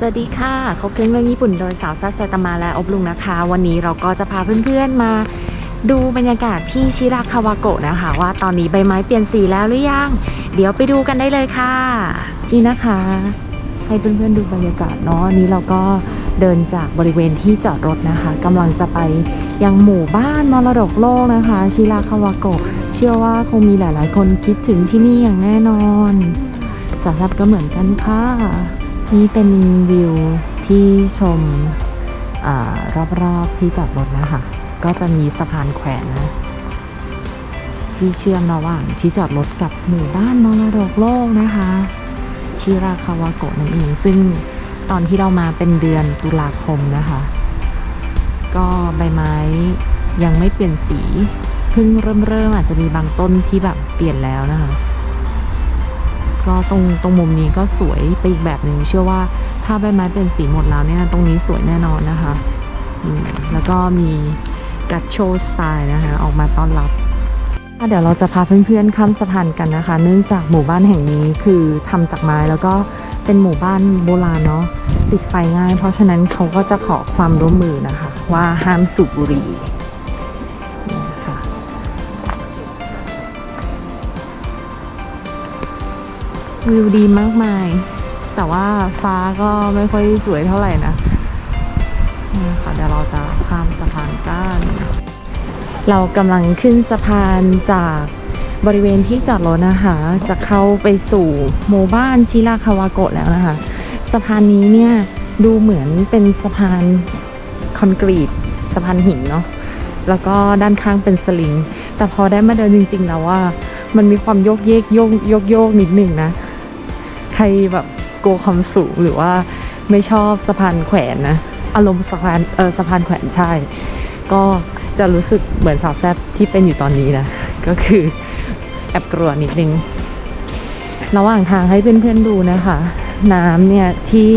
สวัสดีค่ะครบเครื่องเรื่องญี่ปุ่นโดยสาวซ่บไซตามะและอบลุงนะคะ วันนี้เราก็จะพาเพื่อนๆมาดูบรรยากาศที่ชิราคาวาโกะนะคะ ว่าตอนนี้ใบไม้เปลี่ยนสีแล้วหรือยัง เดี๋ยวไปดูกันได้เลยค่ะ นี่นะคะ ให้เพื่อนๆดูบรรยากาศเนาะอันนี้เราก็เดินจากบริเวณที่จอดรถนะคะกำลังจะไปยังหมู่บ้านมรดกโลกนะคะ ชิราคาวาโกะเชื่อว่าคงมีหลายๆ คนคิดถึงที่นี่อย่างแน่นอนสำหรับก็เหมือนกันค่ะ นี่เป็นวิวที่ชมอรอบๆที่จอดรถนะคะ ก็จะมีสะพานแขวนนะที่เชื่อมระหว่างที่จอดรถกับหมู่บ้านมรดกโลกนะคะ ชิราคาวาโกะนั่นเอง ซึ่งตอนที่เรามาเป็นเดือนตุลาคมนะคะ ก็ใบไม้ยังไม่เปลี่ยนสี เพิ่งเริ่มเริ่มๆอาจจะมีบางต้นที่แบบเปลี่ยนแล้วนะคะ ก็ตรงตรงมุมนี้ก็สวยไปอีกแบบหนึ่งเชื่อว่าถ้าใบไม้เป็นสีหมดแล้วเนี่ยตรงนี้สวยแน่นอนนะคะอืมแล้วก็มีกัตโชสไตล์นะคะออกมาต้อนรับเดี๋ยวเราจะพาเพื่อนๆข้ามสะพานกันนะคะ เนื่องจากหมู่บ้านแห่งนี้คือทำจากไม้แล้วก็เป็นหมู่บ้านโบราณเนาะติดไฟง่าย เพราะฉะนั้นเขาก็จะขอความร่วมมือนะคะ ว่าห้ามสูบบุหรี่ วิวดีมากมาย แต่ว่าฟ้าก็ไม่ค่อยสวยเท่าไหร่นะนี่ค่ะเดี๋ยวเราจะข้ามสะพานกันเรากำลังขึ้นสะพานจากบริเวณที่จอดรถนะคะจะเข้าไปสู่หมู่บ้านชิราคาวาโกะแล้วนะคะ สะพานนี้เนี่ยดูเหมือนเป็นสะพานคอนกรีต สะพานหินเนาะแล้วก็ด้านข้างเป็นสลิง แต่พอได้มาเดินจริงๆแล้วว่ามันมีความโยกเยกโยกโยกโยกนิดหนึ่งนะ ใครแบบกลัวความสูงหรือว่าไม่ชอบสะพานแขวนนะ อารมณ์สะพานเออสะพานแขวนใช่ ก็จะรู้สึกเหมือนสาวแซบที่เป็นอยู่ตอนนี้นะ ก็คือแอบกลัวนิดนึง ระหว่างทางให้เพื่อนๆดูนะคะ น้ำเนี่ยที่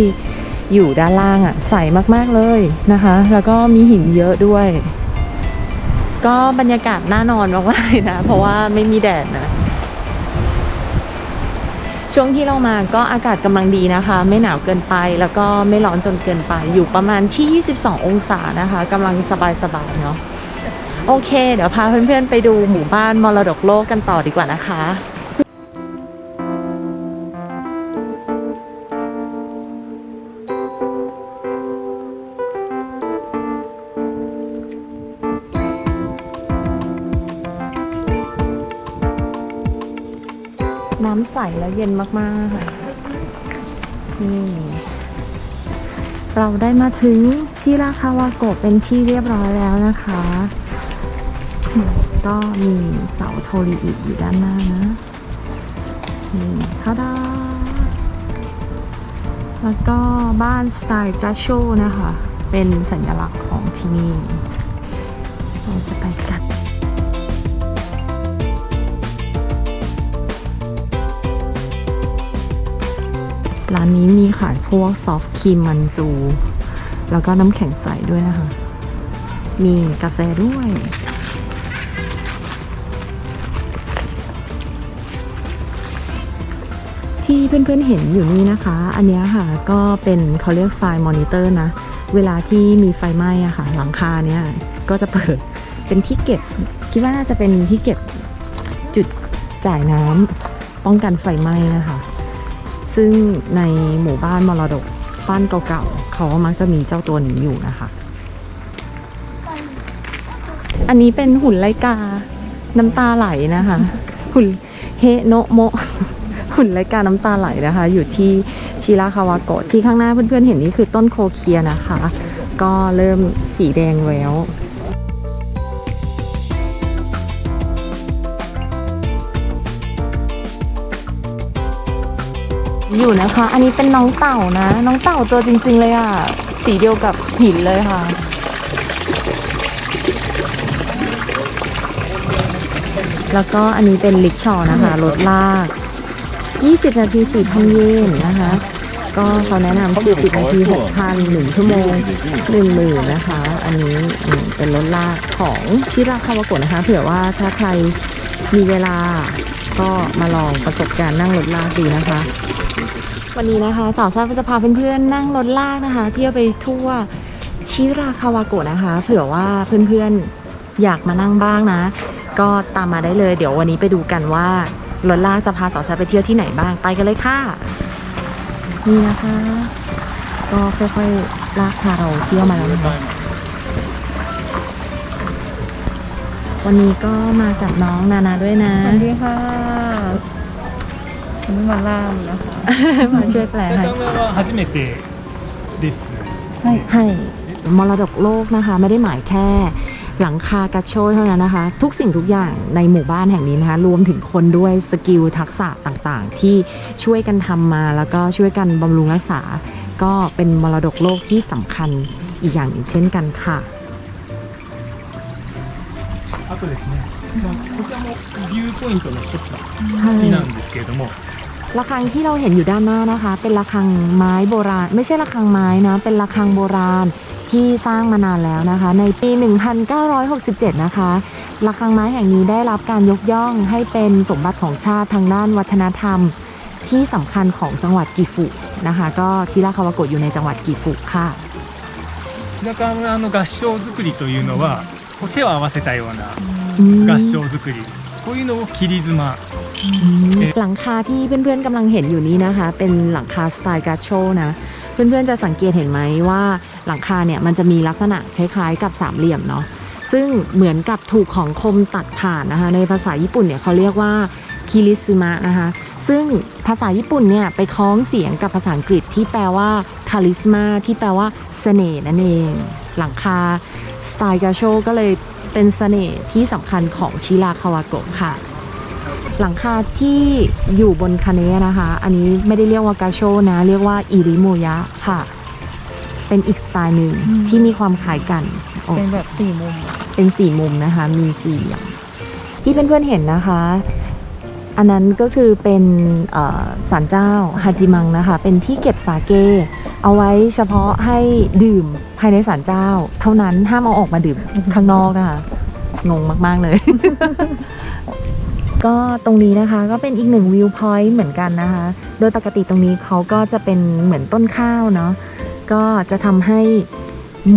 อยู่ด้านล่างอะ่ะใสมากๆเลยนะคะ แล้วก็มีหินเยอะด้วย ก็บรรยากาศน่านอนมากๆเลยนะ เพราะว่าไม่มีแดดนะ ช่วงที่เรามาก็อากาศกำลังดีนะคะ ไม่หนาวเกินไปแล้วก็ไม่ร้อนจนเกินไป อยู่ประมาณที่ 22 องศานะคะกำลังสบายๆเนาะโอเค เดี๋ยวพาเพื่อนๆไปดูหมู่บ้านมรดกโลกกันต่อดีกว่านะคะ และเย็นมากๆค่ะนี่เราได้มาถึงชิราคาวาโกะเป็นที่เรียบร้อยแล้วนะคะ ก็มีเสาโทริอิอยู่ด้านหน้านะนี่ทาดาแล้วก็บ้านสไตล์กาโชนะคะ เป็นสัญลักษณ์ของที่นี่ เราจะไปกัน ร้านนี้มีขายพวกซอฟต์ครีมมันจู แล้วก็น้ำแข็งใสด้วยนะคะ มีกาแฟด้วย ที่เพื่อนๆเห็นอยู่นี่นะคะ อันนี้ค่ะก็เป็นเขาเรียกไฟมอนิเตอร์นะ เวลาที่มีไฟไหม้อะค่ะ หลังคาเนี้ยก็จะเปิดเป็นที่เก็บ คิดว่าน่าจะเป็นที่เก็บจุดจ่ายน้ำป้องกันไฟไหม้นะคะ ซึ่งในหมู่บ้านมรดกบ้านเก่าๆเขาก็มักจะมีเจ้าตัวนี้อยู่นะคะ อันนี้เป็นหุ่นไลกา น้ำตาไหลนะคะ หุ่นเฮโนโมหุ่นไลกาน้ำตาไหลนะคะ อยู่ที่ชิราคาวาโกะที่ข้างหน้าเพื่อนๆเห็นนี่คือต้นโคเคียนะคะ ก็เริ่มสีแดงแล้ว อยู่นะคะ อันนี้เป็นน้องเต่านะ น้องเต่าตัวจริง ๆ เลยอะ สีเดียวกับหินเลยค่ะ แล้วก็อันนี้เป็นลิกชอว์นะคะรถลาก 20 นาที 4,000 เยนนะคะ ก็เขาแนะนำ40 นาที 6,000 1 ชั่วโมง 10,000 นะคะ อันนี้เป็นรถลากของชิราคาวาโกะนะคะ เผื่อว่าถ้าใครมีเวลาก็มาลองประสบการณ์นั่งรถลากดีนะคะ วันนี้นะคะสาวแซ่บก็จะพาเพื่อนๆนั่งรถลากนะคะ เที่ยวไปทั่วชิราคาวาโกะนะคะ เผื่อว่าเพื่อนๆอยากมานั่งบ้างนะ ก็ตามมาได้เลย เดี๋ยววันนี้ไปดูกันว่ารถลากจะพาสาวแซ่บไปเที่ยวที่ไหนบ้างไปกันเลยค่ะนี่นะคะ ก็ค่อยๆลากพาเราเที่ยวมาแล้วนะคะวันนี้ก็มากับน้องนานาด้วยนะสวัสดีค่ะ วันนี้มาล่ามนะคะ มาช่วยแปลให้ 埼玉は初めてです。 ให้ ให้มรดกโลกนะคะ ไม่ได้หมายแค่หลังคากระโชเท่านั้นนะคะ ทุกสิ่งทุกอย่างในหมู่บ้านแห่งนี้นะคะ รวมถึงคนด้วยสกิลทักษะต่างๆ ที่ช่วยกันทำมาแล้วก็ช่วยกันบำรุงรักษา ก็เป็นมรดกโลกที่สำคัญอีกอย่างหนึ่งเช่นกันค่ะ あとですね、まあ、こちらもビューポイントの一つ ใช่ なんですけれども、 ระฆังที่เราเห็นอยู่ด้านหน้านะคะ เป็นระฆังไม้โบราณ ไม่ใช่ระฆังไม้นะ เป็นระฆังโบราณที่สร้างมานานแล้วนะคะ ในปี 1967 นะคะระฆังไม้แห่งนี้ได้รับการยกย่องให้เป็นสมบัติของชาติทางด้านวัฒนธรรม ที่สำคัญของจังหวัดกิฟุนะคะ ก็ชิราคาวาโกะอยู่ในจังหวัดกิฟุค่ะ 白川村の合掌造りというのは、こう手を合わせたような อืม 合掌造り、 こういうのを切り妻、 หลังคาที่เพื่อนๆกำลังเห็นอยู่นี้นะคะ เป็นหลังคาสไตล์กาโชนะ เพื่อนๆจะสังเกตเห็นไหมว่าหลังคาเนี่ยมันจะมีลักษณะคล้ายๆกับสามเหลี่ยมเนาะซึ่งเหมือนกับถูกของคมตัดผ่านนะคะ ในภาษาญี่ปุ่นเนี่ยเขาเรียกว่าคิริซึมะนะคะ ซึ่งภาษาญี่ปุ่นเนี่ยไปคล้องเสียงกับภาษาอังกฤษที่แปลว่าคาริสมาที่แปลว่าเสน่ห์นั่นเอง หลังคาสไตล์กาโชก็เลย เป็นเสน่ห์ที่สำคัญของชิราคาวาโกะค่ะ หลังคาที่อยู่บนคาเนะนะคะ อันนี้ไม่ได้เรียกว่ากาโชนะ เรียกว่าอิริโมยะค่ะ เป็นอีกสไตล์หนึ่งอืม ที่มีความคล้ายกันโอ้เป็นแบบสี่มุม เป็นสี่มุมนะคะ มีสี่อย่างที่เพื่อนๆเห็นนะคะ อันนั้นก็คือเป็นเอ่อศาลเจ้าฮาจิมังนะคะ เป็นที่เก็บสาเก เอาไว้เฉพาะให้ดื่มภายในศาลเจ้า เท่านั้นห้ามเอาออกมาดื่มข้างนอกนะคะ งงมากๆเลย ก็ตรงนี้นะคะก็เป็นอีกหนึ่งวิวพอยต์เหมือนกันนะคะ โดยปกติตรงนี้เขาก็จะเป็นเหมือนต้นข้าวเนาะ ก็จะทำให้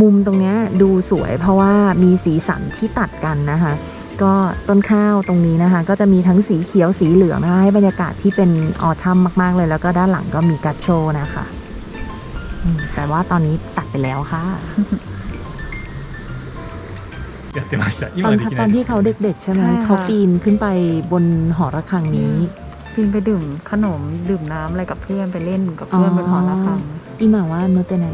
มุมตรงเนี้ยดูสวยเพราะว่ามีสีสันที่ตัดกันนะคะ ก็ต้นข้าวตรงนี้นะคะ ก็จะมีทั้งสีเขียวสีเหลืองนะคะให้บรรยากาศที่เป็นออทัมมากๆเลย แล้วก็ด้านหลังก็มีกัตโชนะคะแต่ว่าตอนนี้ตัดไปแล้วค่ะตอนตอนที่เขาเด็กๆ ใช่ไหมเขาปีนขึ้นไปบนหอระฆังนี้ปีนไปดื่มขนมดื่มน้ำอะไรกับเพื่อนไปเล่นกับเพื่อนบนหอระฆัง อีหมาว่าโนเตไน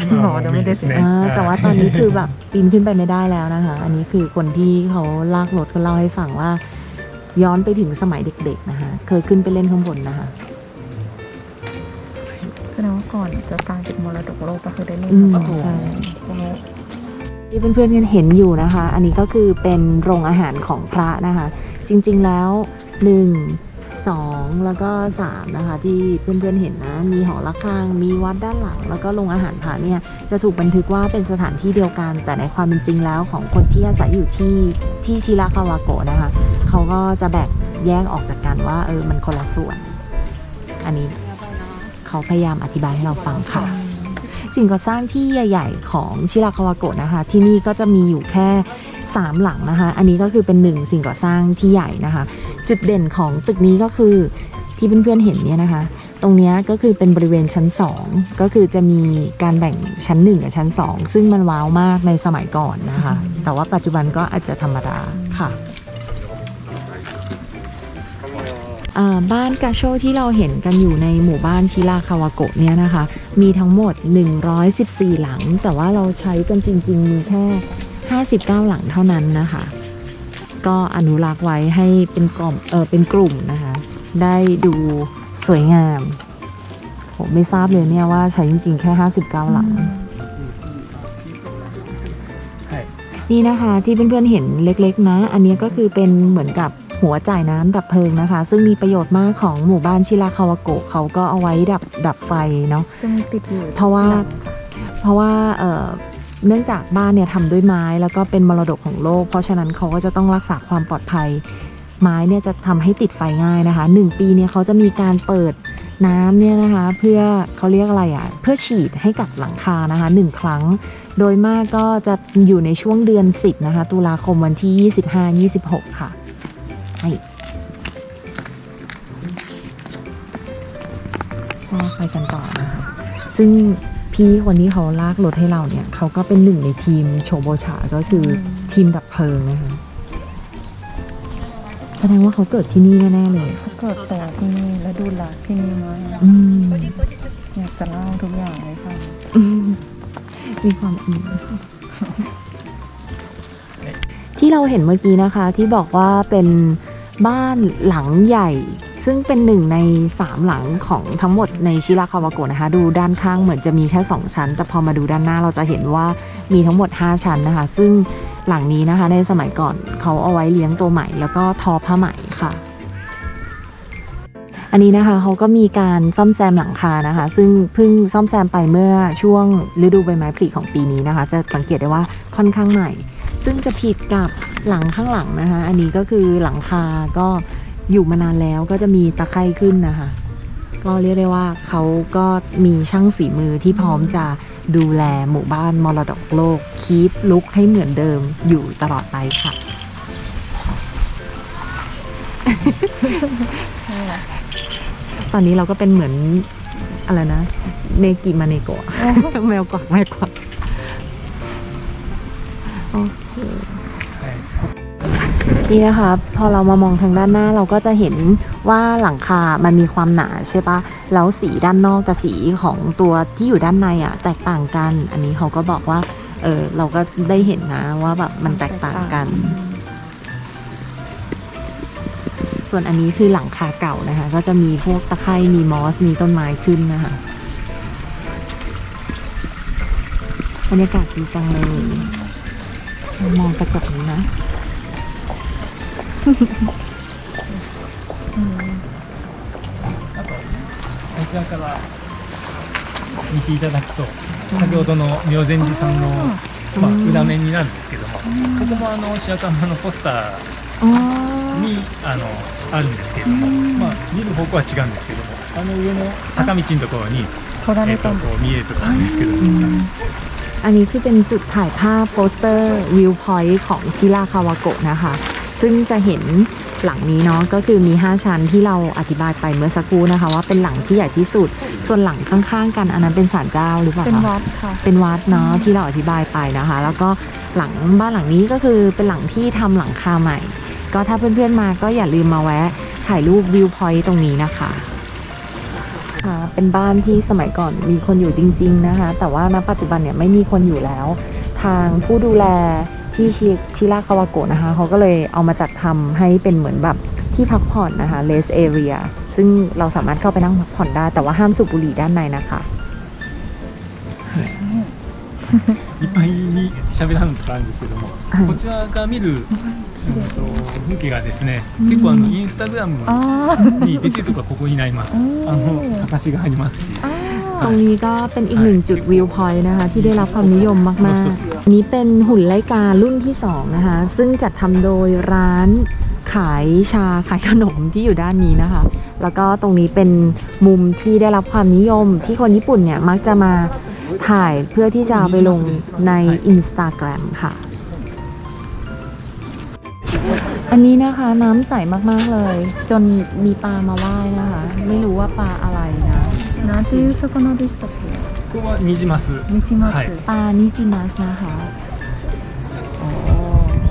ที่หอเดี๋ยวไม่ได้สิ ね อ่าแต่ว่าตอนนี้ はい คือแบบปีนขึ้นไปไม่ได้แล้วนะคะ อันนี้คือคนที่เขาลากรถเขาเล่าให้ฟังว่า ย้อนไปถึงสมัยเด็ก ๆ นะคะ เคยขึ้นไปเล่นข้างบนนะคะ แสดงว่าก่อนจะกลายเป็นมรดกโลกก็คือได้เล่น อืม กับ あと ใช่ พวกนี้ ที่เพื่อนๆกันเห็นอยู่นะคะ อันนี้ก็คือเป็นโรงอาหารของพระนะคะ จริงๆแล้ว 1 2 แล้วก็ 3 นะคะ ที่เพื่อนๆเห็นนะ มีหอระฆัง มีวัดด้านหลัง แล้วก็โรงอาหารพระเนี่ยจะถูกบันทึกว่าเป็นสถานที่เดียวกัน แต่ในความเป็นจริงแล้วของคนที่อาศัยอยู่ที่ที่ชิราคาวาโกะนะคะ เขาก็จะแบ่งแยกออกจากกันว่าเออมันคนละส่วน อันนี้เขาพยายามอธิบายให้เราฟังค่ะสิ่งก่อสร้างที่ใหญ่ๆของชิราคาวาโกะนะคะ ที่นี่ก็จะมีอยู่แค่ 3 หลังนะคะ อันนี้ก็คือเป็นหนึ่งสิ่งก่อสร้างที่ใหญ่นะคะ จุดเด่นของตึกนี้ก็คือที่เพื่อนๆเห็นเนี่ยนะคะ ตรงนี้ก็คือเป็นบริเวณชั้น 2 ก็คือจะมีการแบ่งชั้น 1 กับชั้น 2 ซึ่งมันว้าวมากในสมัยก่อนนะคะ แต่ว่าปัจจุบันก็อาจจะธรรมดาค่ะบ้านกาโชที่เราเห็นกันอยู่ในหมู่บ้านชิราคาวาโกะเนี่ยนะคะ มีทั้งหมด 114 หลัง แต่ว่าเราใช้กันจริง ๆ มีแค่ 59 หลังเท่านั้นนะคะ ก็อนุรักษ์ไว้ให้เป็นกลุ่มเออเป็นกลุ่มนะคะ ได้ดูสวยงามผมไม่ทราบเลยเนี่ยว่าใช้จริงๆ แค่ 59 หลังはい。นี่นะคะที่เพื่อนๆเห็นเล็กๆ นะ อันนี้ก็คือเป็นเหมือนกับหัวจ่ายน้ำดับเพลิงนะคะ ซึ่งมีประโยชน์มากของหมู่บ้านชิราคาวาโกะเขาก็เอาไว้ดับดับไฟเนาะจะมีติดอยู่เพราะว่าเพราะว่าเอ่อ เนื่องจากบ้านเนี่ยทำด้วยไม้แล้วก็เป็นมรดกของโลก เพราะฉะนั้นเขาก็จะต้องรักษาความปลอดภัย ไม้เนี่ยจะทำให้ติดไฟง่ายนะคะหนึ่งปีเนี่ยเขาจะมีการเปิดน้ำเนี่ยนะคะเพื่อเขาเรียกอะไรอะเพื่อฉีดให้กับหลังคานะคะหนึ่งครั้ง โดยมากก็จะอยู่ในช่วงเดือน 10 นะคะ ตุลาคมวันที่ 25-26 ค่ะนี่ก็ไปกันต่อนะคะซึ่ง พี่คนที่เขาลากรถให้เราเนี่ยเขาก็เป็นหนึ่งในทีมโชโบชาก็คืออทีมดับเพลิงนะคะแสดงว่าเขาเกิดที่นี่แน่ๆเลยเขาเกิดแต่ที่นี่และดูรักที่นี่มากอืมอยากจะเล่าทุกอย่างเลยค่ะอืมมีความอินที่เราเห็นเมื่อกี้นะคะ ที่บอกว่าเป็นบ้านหลังใหญ่ ซึ่งเป็นหนึ่งในสามหลังของทั้งหมดในชิราคาวาโกะนะคะ ดูด้านข้างเหมือนจะมีแค่ 2 ชั้น แต่พอมาดูด้านหน้าเราจะเห็นว่ามีทั้งหมด 5 ชั้นนะคะ ซึ่งหลังนี้นะคะในสมัยก่อนเขาเอาไว้เลี้ยงตัวใหม่แล้วก็ทอผ้าไหมค่ะ อันนี้นะคะเขาก็มีการซ่อมแซมหลังคานะคะ ซึ่งเพิ่งซ่อมแซมไปเมื่อช่วงฤดูใบไม้ผลิของปีนี้นะคะ จะสังเกตได้ว่าค่อนข้างใหม่ ซึ่งจะผิดกับหลังข้างหลังนะคะ อันนี้ก็คือหลังคาก็ อยู่มานานแล้วก็จะมีตะไคร่ขึ้นนะคะ ก็เรียกได้ว่าเขาก็มีช่างฝีมือที่พร้อมจะดูแลหมู่บ้านมรดกโลกคีปลุกให้เหมือนเดิมอยู่ตลอดไปค่ะใช่ละตอนนี้เราก็เป็นเหมือนอะไรนะ เนกิมาเนโกะแมวกวักแมวกวักโอเค นี่นะคะพอเรามามองทางด้านหน้าเราก็จะเห็นว่าหลังคา มันมีความหนาใช่ปะแล้วสีด้านนอกกับสีของตัวที่อยู่ด้านในอะแตกต่างกัน อันนี้เขาก็บอกว่า เออเราก็ได้เห็นนะว่าแบบมันแตกต่างกัน ส่วนอันนี้คือหลังคาเก่านะคะ ก็จะมีพวกตะไคร่มีมอสมีต้นไม้ขึ้นนะคะบรรยากาศดีจังเลย มองกระจกนี้นะ あとこちらから見ていただくと先ほどの明禅寺さんの、まあ、裏面になるんですけども、ここもあの白玉のポスタ อ๋อ ーにあのあるんですけれども、まあ、見る方向は違うんですけどもあの上の坂道のところに、取らえー、とれたんだこう見えるところなんですけども、 อันนี้คือเป็นจุดถ่ายภาพโปสเตอร์วิวพอยต์ของชิราคาวาโกะนะคะ ซึ่งจะเห็นหลังนี้เนาะก็คือมี 5 ชั้นที่เราอธิบายไปเมื่อสักครู่นะคะ ว่าเป็นหลังที่ใหญ่ที่สุด ส่วนหลังข้างๆกันอันนั้นเป็นศาลเจ้าหรือเปล่าเป็นคะวัดค่ะเป็นวัดเนาะที่เราอธิบายไปนะคะ แล้วก็หลังบ้านหลังนี้ก็คือเป็นหลังที่ทำหลังคาใหม่ ก็ถ้าเพื่อนๆมาก็อย่าลืมมาแวะถ่ายรูปวิวพอยต์ตรงนี้นะคะค่ะเป็นบ้านที่สมัยก่อนมีคนอยู่จริง ๆนะคะ แต่ว่าณปัจจุบันเนี่ยไม่มีคนอยู่แล้ว ทางผู้ดูแล ที่ชิชิราคาวาโกะนะคะเขาก็เลยเอามาจัดทำให้เป็นเหมือนแบบที่พักผ่อนนะคะ rest area ซึ่งเราสามารถเข้าไปนั่งพักผ่อนได้ แต่ว่าห้ามสูบบุหรี่ด้านในนะคะ いっぱいに喋らんとかあるんですけども、はいこちらから見る、うんと 風景がですね、結構あのインスタグラム อ๋อ に出てるとこはここになります。あうんのかかしがありますし、 ตรงนี้ก็เป็นอีกหนึ่งจุดวิวพอยต์นะคะ ที่ได้รับความนิยมมากๆ อันนี้เป็นหุ่นไลการุ่นที่ 2 นะคะ ซึ่งจัดทำโดยร้านขายชาขายขนมที่อยู่ด้านนี้นะคะ แล้วก็ตรงนี้เป็นมุมที่ได้รับความนิยมที่คนญี่ปุ่นเนี่ย มักจะมาถ่ายเพื่อที่จะเอาไปลงใน Instagram ค่ะ อันนี้นะคะน้ำใสมาก ๆ เลย จนมีปลามาว่ายนะคะ ไม่รู้ว่าปลาอะไรนะ なんていう魚でしたっけここはニジマス。ニジマス、はいปลานิจิมัสนะคะโอ้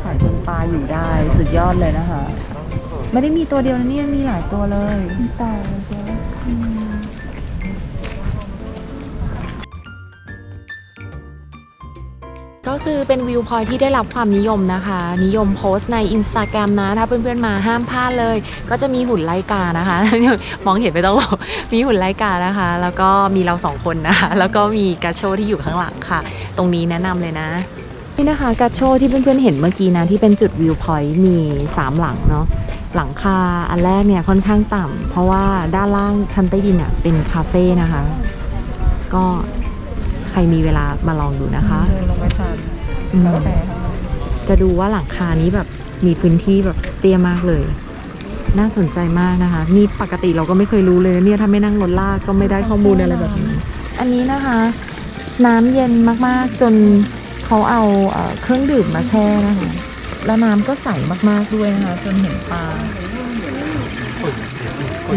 ใส่จนปลาอยู่ได้ สุดยอดเลยนะคะ ไม่ได้มีตัวเดียวนะเนี่ยมีหลายตัวเลย みたいで ก็คือเป็นวิวพอยที่ได้รับความนิยมนะคะ นิยมโพสต์ใน Instagram นะ ถ้าเพื่อนๆมาห้ามพลาดเลย ก็จะมีหุ่นไลกานะคะ มองเห็นไปต้องบอกมีหุ่นไลกานะคะ แล้วก็มีเราสองคนนะคะ แล้วก็มีกาโชที่อยู่ข้างหลังค่ะ ตรงนี้แนะนำเลยนะ นี่นะคะกาโชที่เพื่อนๆเห็นเมื่อกี้นะ ที่เป็นจุดวิวพอยมี 3 หลังเนาะหลังคาอันแรกเนี่ยค่อนข้างต่ำเพราะว่าด้านล่างชั้นใต้ดินเนี่ยเป็นคาเฟ่นะคะ ก็ ใครมีเวลามาลองดูนะคะเดินลงไปสั่นจะดูว่าหลังคานี้แบบมีพื้นที่แบบเตี้ยมากเลย น่าสนใจมากนะคะ นี่ปกติเราก็ไม่เคยรู้เลยเนี่ยถ้าไม่นั่งรถลากก็ไม่ได้ข้อมูลอะไรแบบนี้ อันนี้นะคะ น้ำเย็นมากๆจนเขาเอาเครื่องดื่มมาแช่นะคะแล้วน้ำก็ใสมากๆด้วยนะคะจนเห็นปลาโอ้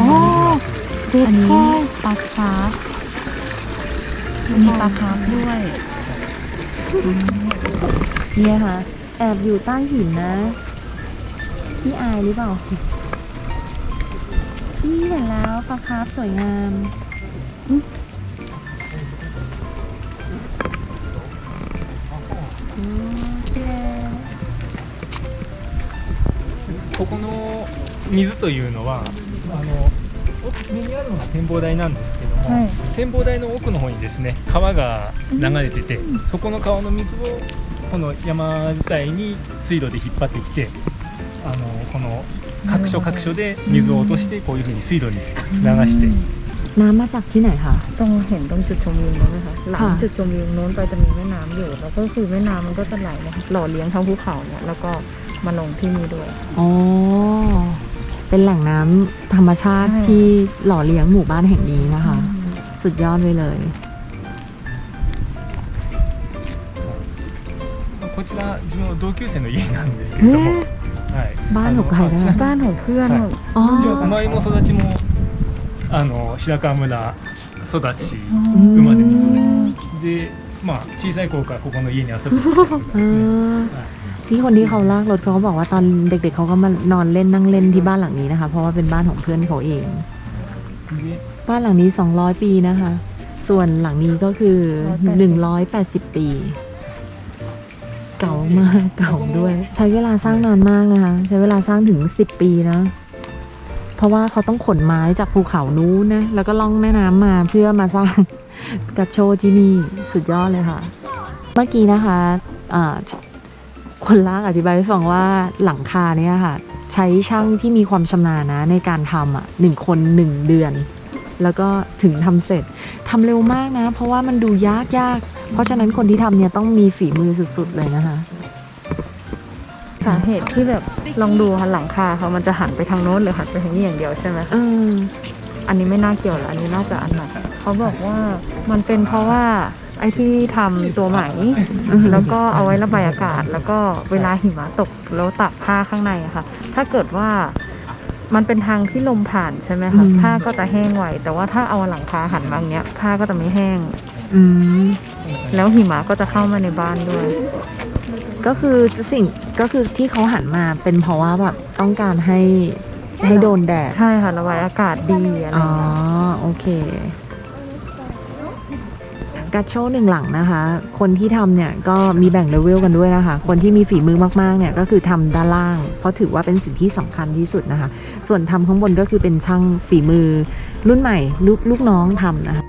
เด็ดข้อปลาคาร์ มีปลาคาร์ฟด้วย เนี่ยค่ะ แอบอยู่ใต้หินนะขี้อายหรือเปล่านี่เห็นแล้วปลาคาร์ฟสวยงามอืมอืม綺麗ここの水というのはあの 奥上にあるのが展望台なんですけども、はい展望台の奥の方にですね川が流れてて、そこの川の水をこの山伝いに水路で引っ張ってきてあのこの各所各所で水を落としてこういうふうに水路に流して、 น้ำมาจากที่ไหนคะ ตรงเห็นตรงจุดชมวิวนู้นไหมคะหลัง ค่ะ จุดชมวิวนู้นไปจะมีแม่น้ำอยู่ แล้วก็คือแม่น้ำมันก็จะไหลมาหล่อเลี้ยงทั้งภูเขาเนี่ยแล้วก็มาลงที่นี่ด้วย อ๋อ เป็นแหล่งน้ำธรรมชาติ ใช่ ที่หล่อเลี้ยงหมู่บ้านแห่งนี้นะคะ สุดยอดไปเลย こちら自分の同級生の家なんですけれども、はい、บ้านของใครนะ あの บ้านของเพื่อน はい อ๋อ 生まれも育ちもあの白川村育ちうん生まれも育ちでまあ小さい頃からここの家に遊びに来たりとか เอ ですね、อ はい พี่คนที่เขาลากรถเขาก็บอกว่าตอนเด็ก ๆเขาก็มานอนเล่นนั่งเล่นที่บ้านหลังนี้นะคะ เพราะว่าเป็นบ้านของเพื่อนเขาเอง บ้านหลังนี้ 200 ปีนะคะ ส่วนหลังนี้ก็คือ 180 ปี เก่ามากเก่าด้วย ใช้เวลาสร้างนานมากนะคะ ใช้เวลาสร้างถึง 10 ปีนะเพราะว่าเขาต้องขนไม้จากภูเขานู้นนะ แล้วก็ล่องแม่น้ำมาเพื่อมาสร้างกระโชที่นี่สุดยอดเลยค่ะ เมื่อกี้นะคะอ่า คนลากอธิบายให้ฟังว่าหลังคาเนี่ยค่ะ ใช้ช่างที่มีความชำนาญนะ ในการทำอะหนึ่งคนหนึ่งเดือน แล้วก็ถึงทำเสร็จทำเร็วมากนะ เพราะว่ามันดูยากยาก เพราะฉะนั้นคนที่ทำเนี่ยต้องมีฝีมือสุดๆเลยนะคะสาเหตุที่แบบลองดูค่ะหลังคาเขามันจะหันไปทางโน้นหรือหันไปทางนี้อย่างเดียวใช่ไหมเอออันนี้ไม่น่าเกี่ยวละอันนี้น่าจะอันไหนเขาบอกว่ามันเป็นเพราะว่า ไอ้ที่ทำตัวไหมอือหือแล้วก็เอาไว้ระบายอากาศ แล้วก็เวลาหิมะตกแล้วตากผ้าข้างในอะค่ะ ถ้าเกิดว่ามันเป็นทางที่ลมผ่านใช่ไหมคะอืม ผ้าก็จะแห้งไวแต่ว่าถ้าเอาหลังคาหันมาอย่างเงี้ยผ้าก็จะไม่แห้ง อืมแล้วหิมะก็จะเข้ามาในบ้านด้วย ก็คือสิ่งก็คือที่เขาหันมาเป็นเพราะว่าแบบต้องการให้ให้โดนแดด ใช่ค่ะระบายอากาศดีอะไรอ๋ออย่างเงี้ยโอเค กัดโชว์หนึ่งหลังนะคะ คนที่ทำเนี่ยก็มีแบ่งเลเวลกันด้วยนะคะ คนที่มีฝีมือมากๆเนี่ยก็คือทำด้านล่าง เพราะถือว่าเป็นสิ่งที่สำคัญที่สุดนะคะ ส่วนทำข้างบนก็คือเป็นช่างฝีมือรุ่นใหม่ลูกลูกน้องทำนะคะ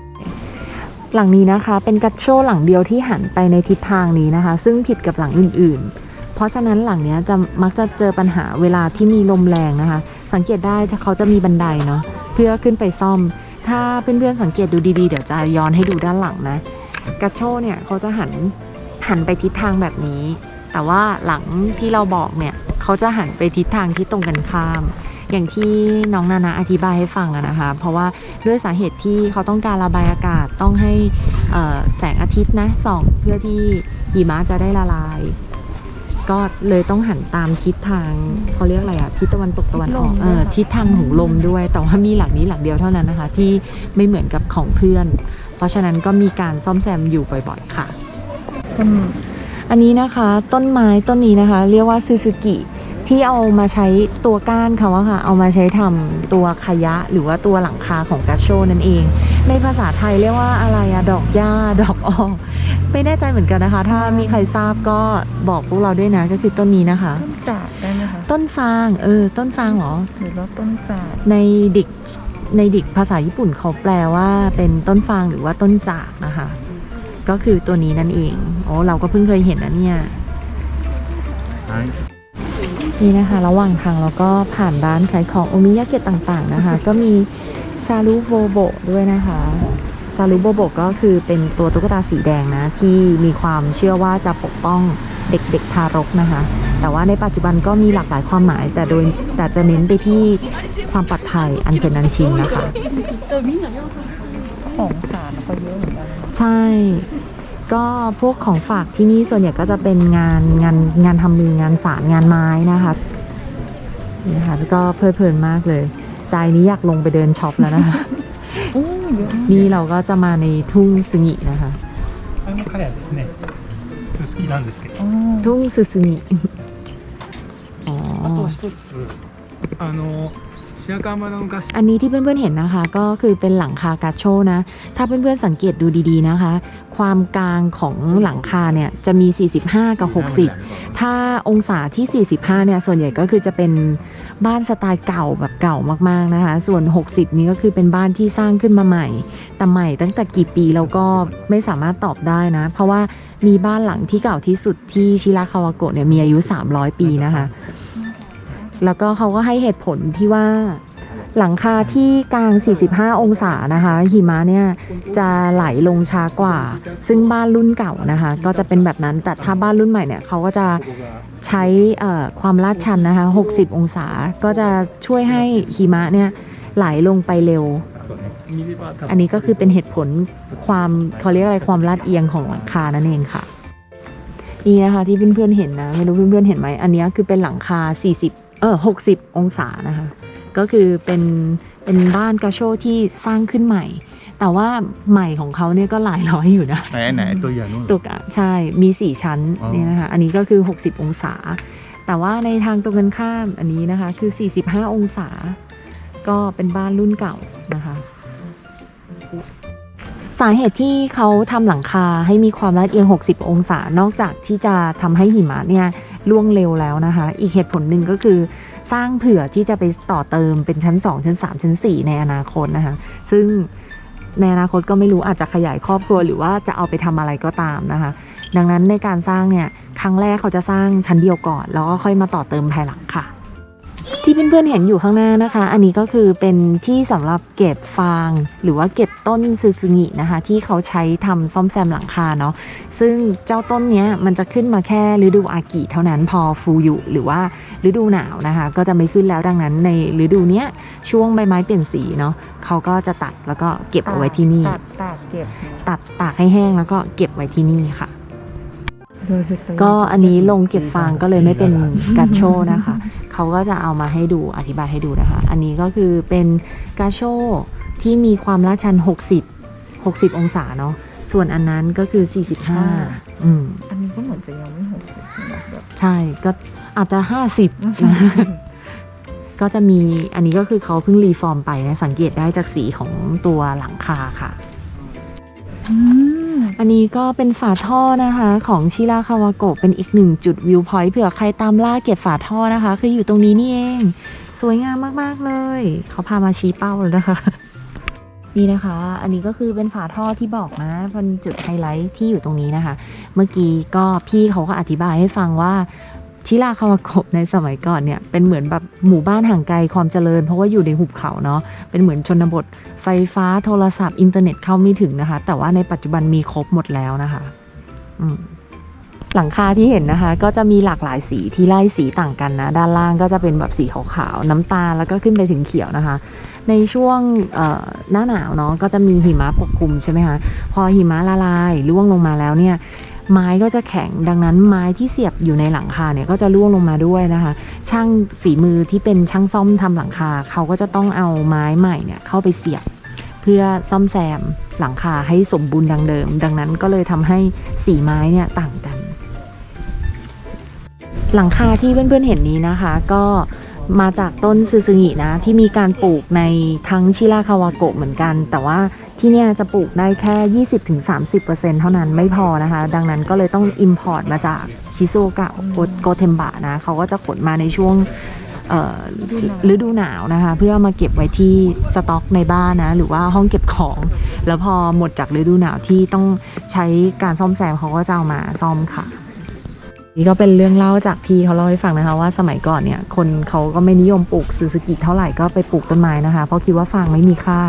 หลังนี้นะคะ เป็นกัดโชว์หลังเดียวที่หันไปในทิศทางนี้นะคะ ซึ่งผิดกับหลังอื่น ๆ เพราะฉะนั้นหลังนี้จะมักจะเจอปัญหาเวลาที่มีลมแรงนะคะ สังเกตได้เขาจะมีบันไดเนาะเพื่อขึ้นไปซ่อมถ้าเพื่อนๆสังเกตดูดีๆ เดี๋ยวจะย้อนให้ดูด้านหลังนะ กระโชเนี่ยเขาจะหันหันไปทิศทางแบบนี้ แต่ว่าหลังที่เราบอกเนี่ยเขาจะหันไปทิศทางที่ตรงกันข้าม อย่างที่น้องนานาอธิบายให้ฟังนะคะ เพราะว่าด้วยสาเหตุที่เขาต้องการระบายอากาศต้องให้แสงอาทิตย์นะส่องเพื่อที่หิมะจะได้ละลาย ก็เลยต้องหันตามทิศทางเขาเรียกอะไรอะทิศตะวันตกตะวันออกเออทิศทางของลมด้วย แต่ว่ามีหลังนี้หลังเดียวเท่านั้นนะคะ ที่ไม่เหมือนกับของเพื่อน เพราะฉะนั้นก็มีการซ่อมแซมอยู่บ่อย ๆ ค่ะอืมอันนี้นะคะต้นไม้ต้นนี้นะคะ เรียกว่าซูซูกิที่เอามาใช้ตัวก้านเขาอะค่ะ เอามาใช้ทำตัวขยะหรือว่าตัวหลังคาของกาโชนั่นเอง ในภาษาไทยเรียกว่าอะไรอะดอกหญ้าดอกออก ไม่แน่ใจเหมือนกันนะคะ ถ้ามีใครทราบก็บอกพวกเราด้วยนะก็คือต้นนี้นะคะ ต้นจากได้ไหมคะต้นฟางเออต้นฟางเหรอ หรือว่าต้นจากในดิกในดิกภาษาญี่ปุ่นเขาแปลว่าเป็นต้นฟางหรือว่าต้นจากนะคะ ก็คือตัวนี้นั่นเองโอ้เราก็เพิ่งเคยเห็นนะเนี่ยนี่นะคะ ระหว่างทางเราก็ผ่านร้านขายของโอมิยาเกะต่างๆนะคะ ก็มีซารุโบโบด้วยนะคะ ซารุโบโบก็คือเป็นตัวตุ๊กตาสีแดงนะ ที่มีความเชื่อว่าจะปกป้องเด็กๆทารกนะคะ แต่ว่าในปัจจุบันก็มีหลากหลายความหมาย แต่โดยแต่จะเน้นไปที่ความปลอดภัยอันเป็นอันชินนะคะของสารเขาเยอะเหมือนกันใช่ ก็พวกของฝากที่นี่ส่วนใหญ่ก็จะเป็นงานงานงานทำมืองานสารงานไม้นะคะนี่นะคะก็เพลิดเพลินมากเลย ใจนี้อยากลงไปเดินช็อปแล้วนะคะโอ้เยอะมาก นี่เราก็จะมาในทุ่งซึงินะคะ あれも彼はですねすすきなんですけど อ๋อ ทุ่งซึซึงิอ๋อ あと一つあの白川村の合宿 อันนี้ที่เพื่อนๆเห็นนะคะ ก็คือเป็นหลังคากาโชนะ ถ้าเพื่อนๆสังเกตดูดีๆนะคะ ความกลางของหลังคาเนี่ยจะมี 45 กับ 60 ถ้าองศาที่ 45 เนี่ย ส่วนใหญ่ก็คือจะเป็น บ้านสไตล์เก่าแบบเก่ามากๆนะคะ ส่วน 60 นี้ก็คือเป็นบ้านที่สร้างขึ้นมาใหม่ แต่ใหม่ตั้งแต่กี่ปีเราก็ไม่สามารถตอบได้นะ เพราะว่ามีบ้านหลังที่เก่าที่สุดที่ชิราคาวาโกะเนี่ยมีอายุ 300 ปีนะคะ แล้วก็เขาก็ให้เหตุผลที่ว่าหลังคาที่กลาง 45 องศานะคะ หิมะเนี่ยจะไหลลงช้ากว่า ซึ่งบ้านรุ่นเก่านะคะ ก็จะเป็นแบบนั้น แต่ถ้าบ้านรุ่นใหม่เนี่ยเขาก็จะ ใช้ความลาดชันนะคะ 60 องศา ก็จะช่วยให้หิมะเนี่ยไหลลงไปเร็ว อันนี้ก็คือเป็นเหตุผลความเขาเรียกอะไรความลาดเอียงของหลังคานั่นเองค่ะ นี่นะคะที่เพื่อนๆเห็นนะไม่รู้เพื่อนๆเห็นไหมอันนี้คือเป็นหลังคา 40 เออ60 องศานะคะ ก็คือเป็นเป็นบ้านกระโชที่สร้างขึ้นใหม่ แต่ว่าใหม่ของเขาเนี่ยก็หลายร้อยอยู่นะไหนไหนตัวอย่างนู้นตัวกะใช่มี4ชั้นอ๋อเนี่ยนะคะอันนี้ก็คือ 60 องศา แต่ว่าในทางตรงกันข้ามอันนี้นะคะคือ 45 องศา ก็เป็นบ้านรุ่นเก่านะคะสาเหตุที่เขาทำหลังคาให้มีความลาดเอียง 60 องศา นอกจากที่จะทำให้หิมะเนี่ยล่วงเร็วแล้วนะคะ อีกเหตุผลหนึ่งก็คือสร้างเผื่อที่จะไปต่อเติมเป็นชั้น 2 ชั้น 3 ชั้น 4 ในอนาคตนะคะ ซึ่ง ในอนาคตก็ไม่รู้อาจจะขยายครอบครัวหรือว่าจะเอาไปทำอะไรก็ตามนะคะ ดังนั้นในการสร้างเนี่ยครั้งแรกเขาจะสร้างชั้นเดียวก่อน แล้วก็ค่อยมาต่อเติมภายหลังค่ะ ที่เพื่อนๆเห็นอยู่ข้างหน้านะคะ อันนี้ก็คือเป็นที่สำหรับเก็บฟาง หรือว่าเก็บต้นซูซูงินะคะ ที่เขาใช้ทำซ่อมแซมหลังคาเนาะซึ่งเจ้าต้นเนี้ยมันจะขึ้นมาแค่ฤดูอากิเท่านั้นพอฟูยุหรือว่าฤดูหนาวนะคะ ก็จะไม่ขึ้นแล้วดังนั้นในฤดูเนี้ยช่วงใบไม้เปลี่ยนสีเนาะเขาก็จะตัดแล้วก็เก็บเอาไว้ที่นี่ ตัดตากเก็บตัดตากให้แห้งแล้วก็เก็บไว้ที่นี่ค่ะโดยที่ตัวก็อันนี้ลงเก็บฟางก็เลยไม่เป็นกาโชนะคะ เขาก็จะเอามาให้ดูอธิบายให้ดูนะคะ อันนี้ก็คือเป็นกาโชที่มีความลาดชัน 60 60 องศาเนาะส่วนอันนั้นก็คือ 45อืมอันนี้ก็เหมือนจะยังไม่หกสิบนะแบบใช่ก็อาจจะ 50นะก็จะมีอันนี้ก็คือเขาเพิ่งรีฟอร์มไปนะสังเกตได้จากสีของตัวหลังคาค่ะ อืม อันนี้ก็เป็นฝาท่อนะคะ ของชิราคาวาโกะเป็นอีกหนึ่งจุดวิวพอยต์เผื่อใครตามล่าเก็บฝาท่อนะคะ คืออยู่ตรงนี้นี่เอง สวยงามมาก ๆ เลย เขาพามาชี้เป้าเลยนะคะ นี่นะคะ อันนี้ก็คือเป็นฝาท่อที่บอกนะเป็นจุดไฮไลท์ที่อยู่ตรงนี้นะคะ เมื่อกี้ก็พี่เขาก็อธิบายให้ฟังว่าชิราคาวาโกะในสมัยก่อนเนี่ยเป็นเหมือนแบบหมู่บ้านห่างไกลความเจริญ เพราะว่าอยู่ในหุบเขาเนาะเป็นเหมือนชนบท ฟฟ้าโทรศัพท์อินเทอร์เน็ตเข้าไม่ถึงนะคะ แต่ว่าในปัจจุบันมีครบหมดแล้วนะคะหลังคาที่เห็นนะคะ ก็จะมีหลากหลายสีที่ไล่สีต่างกันนะ ด้านล่างก็จะเป็นแบบสีขาวๆน้ำตาลแล้วก็ขึ้นไปถึงเขียวนะคะ ในช่วงหน้าหนาวเนาะก็จะมีหิมะปกคลุมใช่ไหมคะพอหิมะละลายร่วงลงมาแล้วเนี่ยไม้ก็จะแข็งดังนั้นไม้ที่เสียบอยู่ในหลังคาเนี่ยก็จะร่วงลงมาด้วยนะคะ ช่างฝีมือที่เป็นช่างซ่อมทำหลังคา เขาก็จะต้องเอาไม้ใหม่เนี่ยเข้าไปเสียบ พื่อซ่อมแซมหลังคาให้สมบูรณ์ดังเดิม ดังนั้นก็เลยทำให้สีไม้เนี่ยต่างกัน หลังคาที่เพื่อนๆเห็นนี้นะคะก็มาจากต้นซูซูงินะ ที่มีการปลูกในทั้งชิราคาวาโกะเหมือนกัน แต่ว่าที่เนี่ยจะปลูกได้แค่ 20-30%เท่านั้นไม่พอนะคะ ดังนั้นก็เลยต้อง Import มาจากชิโซกะโกเทมบะนะ เขาก็จะขนมาในช่วง ฤดูหนาวนะคะ เพื่อมาเก็บไว้ที่สต็อกในบ้านนะ หรือว่าห้องเก็บของ แล้วพอหมดจากฤดูหนาวที่ต้องใช้การซ่อมแซมเขาก็จะเอามาซ่อมค่ะนี่ก็เป็นเรื่องเล่าจากพี่เขาเล่าให้ฟังนะคะว่าสมัยก่อนเนี่ยคนเขาก็ไม่นิยมปลูกซูซูกิเท่าไหร่ก็ไปปลูกต้นไม้นะคะ เพราะคิดว่าฟางไม่มีค่า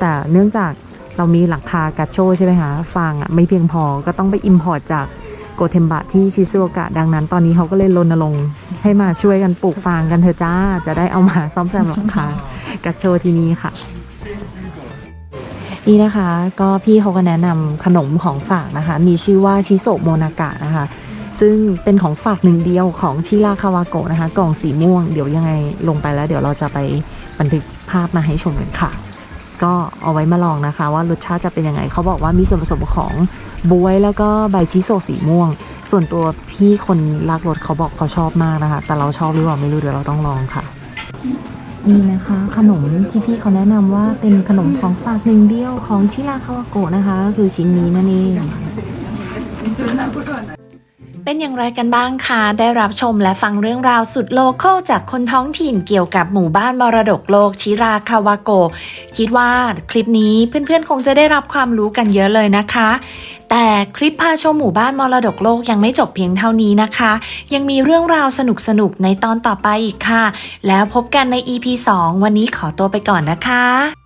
แต่เนื่องจากเรามีหลังคากาโชใช่ไหมคะฟางอะไม่เพียงพอก็ต้องไปอิมพอร์ตจาก โกเทมบะที่ชิซูโอกะดังนั้น ตอนนี้เขาก็เลยรณรงค์ให้มาช่วยกันปลูกฟางกันเถอะจ้า จะได้เอามาซ่อมแซมหลังคากัดโชที่นี่ค่ะ นี่นะคะ ก็พี่เขาก็แนะนำขนมของฝากนะคะ มีชื่อว่าชิโซโมนากะนะคะซึ่งเป็นของฝากหนึ่งเดียวของชิราคาวาโกะนะคะ กล่องสีม่วงเดี๋ยวยังไงลงไปแล้ว เดี๋ยวเราจะไปบันทึกภาพมาให้ชมกันค่ะ ก็เอาไว้มาลองนะคะ ว่ารสชาติจะเป็นยังไงเขาบอกว่ามีส่วนผสมของ บวยแล้วก็ใบชิโซสีม่วง ส่วนตัวพี่คนรักรถเขาบอกเขาชอบมากนะคะ แต่เราชอบหรือเปล่าไม่รู้เดี๋ยวเราต้องลองค่ะนี่นะคะ ขนมที่พี่เขาแนะนำว่าเป็นขนมของฝากหนึ่งเดียวของชิราคาวาโกะนะคะ ก็คือชิ้นนี้นั่นเอง เป็นอย่างไรกันบ้างคะได้รับชมและฟังเรื่องราวสุดโลคอลจากคนท้องถิ่นเกี่ยวกับหมู่บ้านมรดกโลกชิราคาวาโก คิดว่าคลิปนี้เพื่อนๆคงจะได้รับความรู้กันเยอะเลยนะคะ แต่คลิปพาชมหมู่บ้านมรดกโลกยังไม่จบเพียงเท่านี้นะคะ ยังมีเรื่องราวสนุกๆในตอนต่อไปอีกค่ะ แล้วพบกันใน EP 2 วันนี้ขอตัวไปก่อนนะคะ